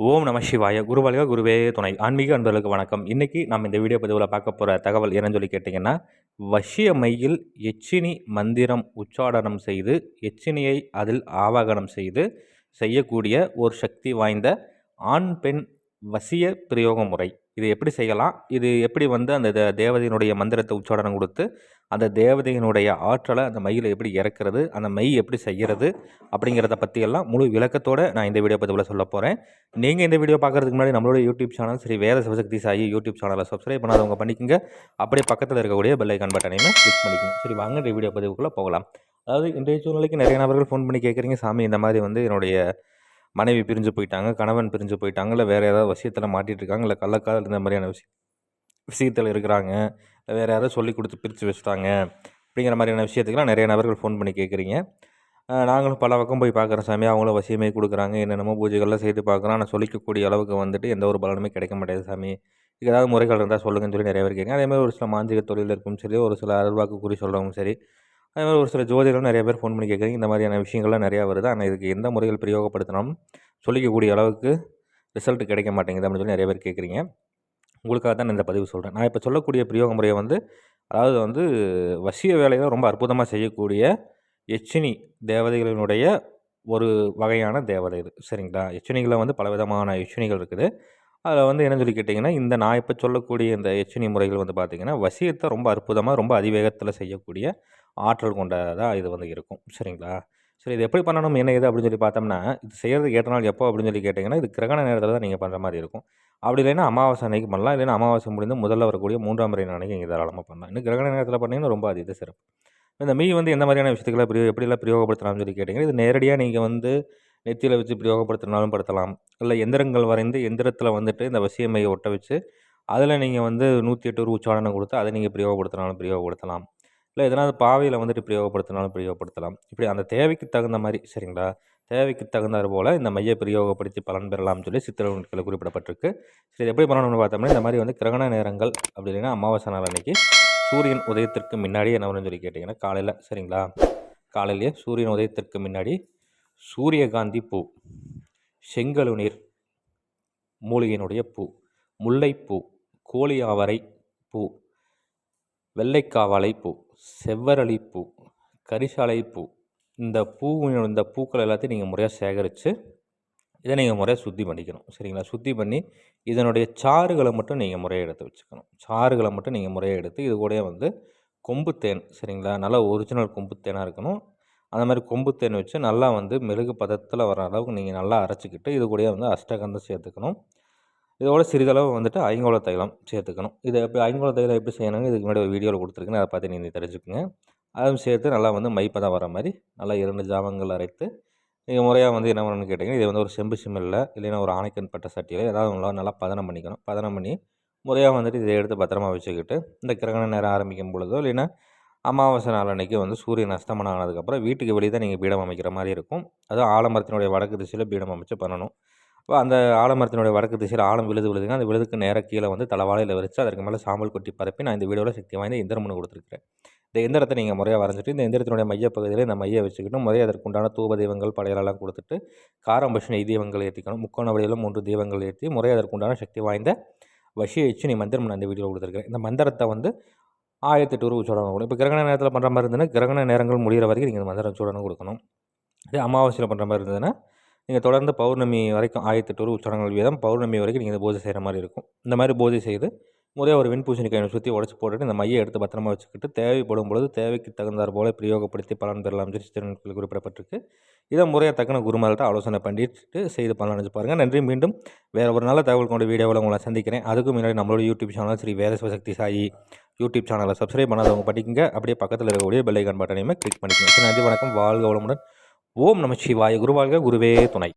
ஓம் நம சிவாய. குருவாளிக குருவே துணை. ஆன்மீக அன்பர்களுக்கு வணக்கம். இன்றைக்கி நம்ம இந்த வீடியோ பதிவில் பார்க்க போகிற தகவல் என்னன்னு சொல்லி கேட்டிங்கன்னா வசிய மையில் எச்சினி மந்திரம் உச்சாடனம் செய்து எச்சினியை அதில் ஆவாகனம் செய்து செய்யக்கூடிய ஒரு சக்தி வாய்ந்த ஆண் பெண் வசிய பிரயோக முறை. இது எப்படி செய்யலாம்? இது எப்படி வந்து அந்த தேவதையினுடைய மந்திரத்தை உச்சாடனம் கொடுத்து அந்த தேவதையினுடைய ஆற்றலை அந்த மையில் எப்படி இறக்குறது அந்த மை எப்படி செய்கிறது அப்படிங்கிறத பற்றியெல்லாம் முழு விளக்கத்தோடு நான் இந்த வீடியோ பதிவில் சொல்ல போகிறேன் நீங்கள் இந்த வீடியோ பார்க்குறதுக்கு முன்னாடி நம்மளோட யூடியூப் சேனல் சரி வேத சிவசக்தி சாயி யூடியூப் சேனலை சப்ஸ்கிரைப் பண்ணாதவங்க பண்ணிக்கோங்க. அப்படியே பக்கத்தில் இருக்கக்கூடிய பெல் ஐக்கான் பட்டனையுமே கிளிக் பண்ணிக்கோங்க. சரி வாங்க இந்த வீடியோ பதிவுக்குள்ளே போகலாம். அதாவது இன்றைய சூழ்நிலைக்கு நிறைய நபர்கள் ஃபோன் பண்ணி கேட்குறீங்க சாமி இந்த மாதிரி வந்து என்னுடைய மனைவி பிரிஞ்சு போயிட்டாங்க கணவன் பிரிஞ்சு போயிட்டாங்க இல்லை வேறு ஏதாவது விஷயத்தில் மாட்டிகிட்டு இருக்காங்க இல்லை கள்ளக்காதல் இந்த மாதிரியான விஷயம் விஷயத்தில் இருக்கிறாங்க இல்லை வேறு யாராவது சொல்லி கொடுத்து பிரித்து வச்சுட்டாங்க அப்படிங்கிற மாதிரியான விஷயத்துக்குலாம் நிறைய நபர்கள் ஃபோன் பண்ணி கேட்குறீங்க. நாங்களும் பல பக்கம் போய் பார்க்குறோம் சாமி அவங்களும் வசியமே கொடுக்குறாங்க என்னென்னமோ பூஜைகள்லாம் செய்து பார்க்குறோம் ஆனால் சொல்லிக்கக்கூடிய அளவுக்கு வந்துட்டு எந்த ஒரு பலனுமே கிடைக்க மாட்டேது சாமி. இதுக்கு ஏதாவது முறைகள் இருந்தால் சொல்லுங்கன்னு சொல்லி நிறைய பேர் கேட்குங்க அதே மாதிரி ஒரு சில மாந்திரிக தொழில் இருக்கும் சரி ஒரு சில அருள்வாக்கு குறி சொல்கிறவங்க சரி அதே மாதிரி ஒரு சில ஜோதிடம் நிறைய பேர் ஃபோன் பண்ணி கேட்குறீங்க இந்த மாதிரியான விஷயங்கள்லாம் நிறையா வருது. ஆனால் இதுக்கு எந்த முறைகள் பிரயோகப்படுத்தினாலும் சொல்லிக்கக்கூடிய அளவுக்கு ரிசல்ட் கிடைக்க மாட்டேங்குது அப்படின்னு சொல்லி நிறைய பேர் கேட்குறீங்க. உங்களுக்காக தான் நான் இந்த பதிவு சொல்கிறேன் நான் இப்போ சொல்லக்கூடிய பிரயோக முறையை வந்து அதாவது வந்து வசிய வேலையை ரொம்ப அற்புதமாக செய்யக்கூடிய எச்சினி தேவதைகளினுடைய ஒரு வகையான தேவதை இது. சரிங்களா? எச்சினிகளில் வந்து பல விதமான எச்சினிகள் இருக்குது. அதில் வந்து என்ன சொல்லி கேட்டிங்கன்னா இந்த நான் இப்போ சொல்லக்கூடிய இந்த எச்சினி முறைகள் வந்து பார்த்திங்கன்னா வசியத்தை ரொம்ப அற்புதமாக ரொம்ப அதிவேகத்தில் செய்யக்கூடிய ஆற்றல் கொண்டதாக இது வந்து இருக்கும். சரிங்களா? சரி இது எப்படி பண்ணணும் என்ன ஏது அப்படின்னு சொல்லி பார்த்தோம்னா இது செய்கிறதுக்கு ஏற்ற நாள் எப்போ அப்படின்னு சொல்லி கேட்டிங்கன்னா இது கிரகண நேரத்தில் தான் நீங்கள் பண்ணுற மாதிரி இருக்கும். அப்படி இல்லைன்னா அமாவாசை அன்னைக்கு பண்ணலாம் இல்லைன்னா அமாவாசை முடிந்து முதல்ல வரக்கூடிய மூன்றாம் முறை அன்னைக்கு நீங்கள் தாராளமாக பண்ணலாம். இன்னும் கிரகண நேரத்தில் பண்ணிங்கன்னா ரொம்ப அதீத சிறப்பு. இந்த மீ வந்து எந்த மாதிரியான விஷயத்துக்கெல்லாம் பிரயோ எப்படிலாம் பிரயோகப்படுத்தலாம்னு சொல்லி கேட்டிங்கன்னா இது நேரடியாக நீங்கள் வந்து நெத்தியில் வச்சு பிரயோகப்படுத்தினாலும் படுத்தலாம். இல்லை எந்திரங்கள் வரைந்து எந்திரத்தில் வந்துட்டு இந்த வசியமையை ஒட்ட வச்சு அதில் நீங்கள் வந்து நூற்றி எட்டு ஒரு உச்சாடனை கொடுத்து அதை நீங்கள் பிரயோகப்படுத்தினாலும் பிரயோகப்படுத்தலாம் இல்லை எதனால் பாவையில் வந்துட்டு பிரயோகப்படுத்தினாலும் பிரயோகப்படுத்தலாம் இப்படி அந்த தேவைக்கு தகுந்த மாதிரி சரிங்களா? தேவைக்கு தகுந்தாறு போல் இந்த மைய பிரயோகப்படுத்தி பலன் பெறலாம்னு சொல்லி சித்திரங்கள் குறிப்பிடப்பட்டிருக்கு. சரி இது எப்படி பண்ணணும்னு பார்த்தோம்னா இந்த மாதிரி வந்து கிரகண நேரங்கள் அப்படி இல்லைன்னா அமாவாசை நாள் அன்னைக்கு சூரியன் உதயத்திற்கு முன்னாடி என்ன வரும்னு சொல்லி கேட்டிங்கன்னா காலையில் சரிங்களா? காலையிலேயே சூரியன் உதயத்திற்கு முன்னாடி சூரியகாந்தி பூ செங்கழுநீர் மூலிகையினுடைய பூ முல்லைப்பூ கோழியாவரை பூ வெள்ளைக்காவாழை பூ செவ்வரளி பூ கரிசாலை பூ இந்த பூ இந்த பூக்கள் எல்லாத்தையும் நீங்கள் முறையாக சேகரித்து இதை நீங்கள் முறையாக சுத்தி பண்ணிக்கணும். சரிங்களா? சுத்தி பண்ணி இதனுடைய சாறுகளை மட்டும் நீங்கள் முறையாக எடுத்து வச்சுக்கணும். சாறுகளை மட்டும் நீங்கள் முறையாக எடுத்து இது கூடயே வந்து கொம்பு தேன் சரிங்களா? நல்லா ஒரிஜினல் கொம்பு தேனாக இருக்கணும். அந்த மாதிரி கொம்பு தேன் வச்சு நல்லா வந்து மெழுகு பதத்தில் வர அளவுக்கு நீங்கள் நல்லா அரைச்சிக்கிட்டு இது கூடயே வந்து அஷ்டகந்தம் சேர்த்துக்கணும். இதோட சிறிதளவு வந்துட்டு ஐங்கோல தைலம் சேர்த்துக்கணும். இது எப்படி ஐங்கோல தைலம் எப்படி செய்யணும்னு இதுக்கு முன்னாடி ஒரு வீடியோவில் கொடுத்துருக்கேன். அதை பார்த்து நீங்கள் தெரிஞ்சுக்கோங்க. அதுவும் சேர்த்து நல்லா வந்து மைப்பதம் வர மாதிரி நல்லா இரண்டு ஜாமங்கள் அரைத்து நீங்கள் முறையாக வந்து என்ன பண்ணணும்னு கேட்டிங்கன்னா இது வந்து ஒரு செம்பு சிம்மில் இல்லைன்னா ஒரு ஆணைக்கன் பட்ட சட்டியில் ஏதாவது உங்களால் நல்லா பதனம் பண்ணிக்கணும். பதனம் பண்ணி முறையாக வந்துட்டு இதை எடுத்து பத்திரமா வச்சுக்கிட்டு இந்த கிரகண நேரம் ஆரம்பிக்கும் பொழுதோ இல்லைன்னா அமாவாசை நாள் அன்னைக்கு வந்து சூரியன் அஸ்தமனம் ஆனதுக்கப்புறம் வீட்டுக்கு வெளியே தான் நீங்கள் பீடம் அமைக்கிற மாதிரி இருக்கும். அதுவும் ஆலமரத்தினுடைய வடக்கு திசையில் பீடம் அமைச்சு பண்ணணும். இப்போ அந்த ஆலமரத்தினுடைய வடக்கு திசையில் ஆழம் விழுது விழுதுங்க அந்த விழுதுக்கு நேராக கீழே வந்து தலைவாலையில் விரித்து அதற்கு மேலே சாம்பல் கொட்டி பரப்பி நான் இந்த வீடியோவில் சக்தி வாய்ந்த எந்திரம் கொடுத்துருக்கிறேன். கொடுத்துருக்கேன் இந்த எந்திரத்தை நீங்கள் முறையாக வரைஞ்சிட்டு இந்த எந்திரத்தினுடைய மையப்பகுதியில் இந்த மையை வச்சுக்கிட்டு முறையாக அதற்குண்டான தூப தெய்வங்கள் படையலெல்லாம் கொடுத்துட்டு காரம்பஷ நெய் தெய்வங்கள் ஏற்றிக்கணும் முக்கோண வழியிலும் மூன்று தெய்வங்கள் ஏற்றி முறையாக அதற்குண்டான சக்தி வாய்ந்த வஷிய வச்சு நீ மந்திரம் நான் இந்த வீடியோவில் கொடுத்துருக்கேன் இந்த மந்திரத்தை வந்து ஆயிரத்தி எட்டு ரூபா சூடணும் கொடுக்கணும். இப்போ கிரகண நேரத்தில் பண்ணுற மாதிரி இருந்ததுன்னா கிரகண நேரங்கள் முடிகிற வரைக்கும் நீங்கள் இந்த மந்திரம் கொடுக்கணும். இதே அமாவாசையில் பண்ணுற மாதிரி இருந்ததுன்னா நீங்கள் தொடர்ந்து பௌர்ணமி வரைக்கும் ஆயிரத்தி எட்டு உச்சடங்கள் வீதம் பௌர்ணமி வரைக்கும் நீங்கள் பூஜை செய்கிற மாதிரி இருக்கும். இந்த மாதிரி பூஜை செய்து முறையாக ஒரு வெண்பூசணிக்காயை சுற்றி உடச்சி போட்டுட்டு இந்த மையை எடுத்து பத்திரமா வச்சுக்கிட்டு தேவைப்படும் பொழுது தேவைக்கு தகுந்தார் போல பிரயோகப்படுத்தி பலன் பெறலாம் திருச்சித்திரன்கள் குறிப்பிடப்பட்டிருக்கு. இதை முறையாக தக்கன குருமார்கிட்ட ஆலோசனை பண்ணிட்டு செய்து பலன் நினச்சி பாருங்கள் நன்றி. மீண்டும் வேறு ஒரு நல்ல தகவல் கொண்ட வீடியோவில் உங்களை சந்திக்கிறேன். அதுக்கு முன்னாடி நம்மளோட YouTube channel Shri Veda Sivasakthi Sai YouTube சேனலை சப்ஸ்கிரைப் பண்ணாதவங்க படிக்குங்க அப்படியே பக்கத்தில் இருக்கக்கூடிய பெல் பட்டனையுமே கிளிக் பண்ணிக்கோங்க. நன்றி வணக்கம். வாழ்க வளமுடன். ஓம் நம சிவாய. குருவாழ்க. குருவே துணை.